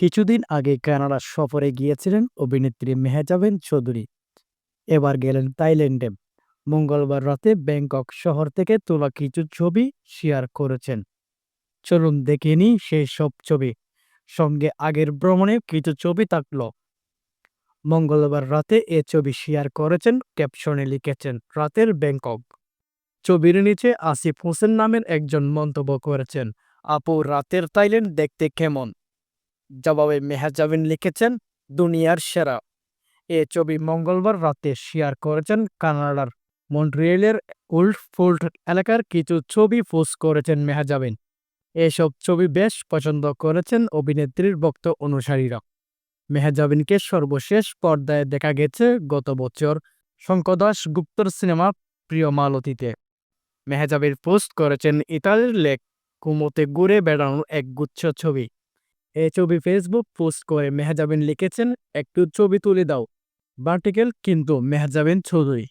কিছুদিন আগে কানাডা সফরে গিয়েছিলেন অভিনেত্রী মেহজাবিন চৌধুরী। এবার গেলেন থাইল্যান্ডে। মঙ্গলবার রাতে ব্যাংকক শহর থেকে তোলা কিছু ছবি শেয়ার করেছেন। চলুন দেখে নিই সেই সব ছবি। সঙ্গে আগের ভ্রমণে কিছু ছবি থাকল। মঙ্গলবার রাতে এ ছবি শেয়ার করেছেন, ক্যাপশনে লিখেছেন, রাতের ব্যাংকক। ছবির নিচে আসিফ হোসেন নামের একজন মন্তব্য করেছেন, আপু, রাতের থাইল্যান্ড দেখতে কেমন? জবাবে মেহাজাবিন লিখেছেন, দুনিয়ার সেরা। এ ছবি মঙ্গলবার রাতে শেয়ার করেছেন কানাডার মন্ট্রিয়েলের উল্ফোল্ড এলাকার কিছু ছবি পোস্ট করেছেন মেহাজাবিন এসব ছবি বেশ পছন্দ করেছেন অভিনেত্রীর ভক্ত অনুসারীরা। মেহাজাবিনকে সর্বশেষ পর্দায় দেখা গেছে গত বছর শঙ্কদাস গুপ্তর সিনেমা প্রিয় মালতীতে। মেহাজাবিন পোস্ট করেছেন ইতালির লেক কুমোতে ঘুরে বেড়ানোর এক গুচ্ছ ছবি। এই ছবি ফেসবুক পোস্ট করে মেহজাবিন লিখেছেন, একটু ছবি তুলে দাও। বার্টিকেল কিন্তু মেহজাবিন চৌধুরী।